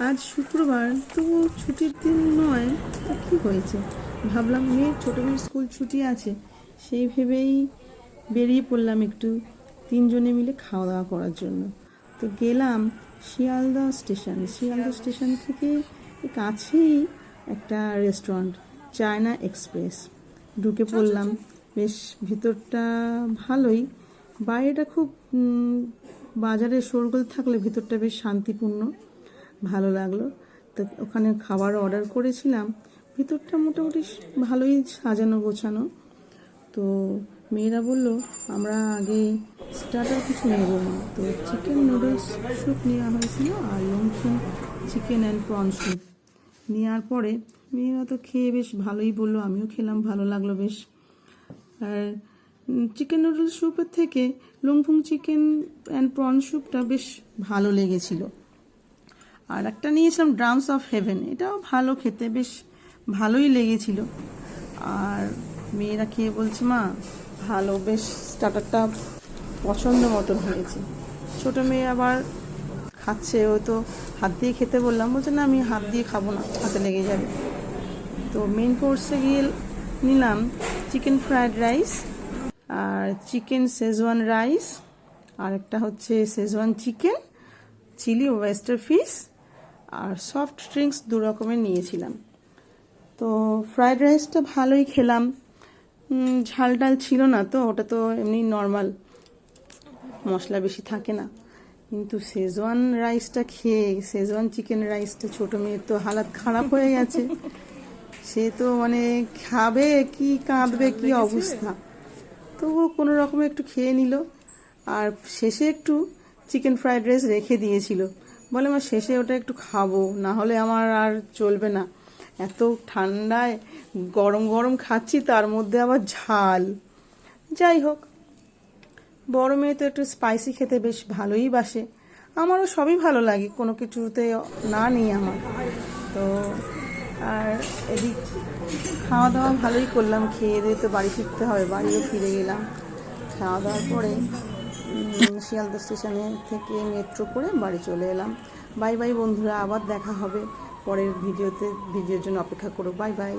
আজ শুক্রবার তবু ছুটির দিন নয় তা কী হয়েছে? ভাবলাম মেয়ের ছোটো মেয়ের স্কুল ছুটি আছে সেই ভেবেই বেরিয়ে পড়লাম একটু তিনজনে মিলে খাওয়া দাওয়া করার জন্য। তো গেলাম শিয়ালদহ স্টেশন। শিয়ালদহ স্টেশন থেকে কাছেই একটা রেস্টুরেন্ট চায়না এক্সপ্রেস। ঢুকে পড়লাম। বেশ ভিতরটা ভালোই। বাইরেটা খুব বাজারে শোরগোল থাকলে ভিতরটা বেশ শান্তিপূর্ণ। ভালো লাগল। তো ওখানে খাবার অর্ডার করেছিলাম। ভিতরটা মোটামুটি ভালোই সাজানো গোছানো। তো মেয়েরা বলল, আমরা আগে স্টার্টার কিছু নেব না। তো চিকেন নুডলস স্যুপ নেওয়া হয়েছিল আর লঙ্ঘন চিকেন অ্যান্ড প্রন স্যুপ নেওয়ার পরে মেয়েরা তো খেয়ে বেশ ভালোই বলল, আমিও খেলাম, ভালো লাগল বেশ। আর চিকেন নুডলস স্যুপের থেকে লংফুং চিকেন অ্যান্ড প্রন স্যুপটা বেশ ভালো লেগেছিল। আর একটা নিয়েছিলাম ড্রামস অফ হেভেন এটাও ভালো খেতে, বেশ ভালোই লেগেছিল। আর মেয়েরা খেয়ে বলছে, মা, ভালো, বেশ স্টার্টারটা পছন্দ মতন হয়েছে। ছোট মেয়ে আবার খাচ্ছে, ও তো হাত দিয়ে খেতে বললাম, বলছে, না, আমি হাত দিয়ে খাব না, হাতে লেগে যাবে। তো মেন কোর্সে গিয়ে নিলাম চিকেন ফ্রায়েড রাইস আর চিকেন শেজওয়ান রাইস আর একটা হচ্ছে schezwan chicken chilli oyster fish আর সফট ড্রিঙ্কস দু রকমের নিয়েছিলাম। তো ফ্রায়েড রাইসটা ভালোই খেলাম। ঝাল ডাল ছিল না তো, ওটা তো এমনি নর্মাল মশলা বেশি থাকে না। কিন্তু শেজওয়ান রাইসটা খেয়ে শেজওয়ান চিকেন রাইসটা ছোটো মেয়ের তো হালাত খারাপ হয়ে গেছে। সে তো মানে খাবে, কি কাঁদবে, কি অবস্থা? তবুও কোনো রকমে একটু খেয়ে নিল। আর শেষে একটু চিকেন ফ্রাইড রাইস রেখে দিয়েছিল। বলে আমার শেষে ওটা একটু খাব, না হলে আমার আর চলবে না। এত ঠান্ডায় গরম গরম খাচ্ছি, তার মধ্যে আবার ঝাল। যাই হোক, বড় মেয়ে তো একটু স্পাইসি খেতে বেশ ভালোই বাসে। আমারও সবই ভালো লাগে, কোনো কিছুতে না নেই আমার। তো, আর এদিক খাওয়া দাওয়া ভালোই করলাম খেয়ে দিয়ে তো বাড়ি ফিরতে হবে, বাড়িও ফিরে গেলাম। খাওয়া দাওয়ার পরে শিয়ালদা স্টেশনে থেকে মেট্রো করে বাড়ি চলে এলাম। বাই বাই বন্ধুরা, আবার দেখা হবে পরের ভিডিওতে। ভিডিওর জন্য অপেক্ষা করো। Bye bye.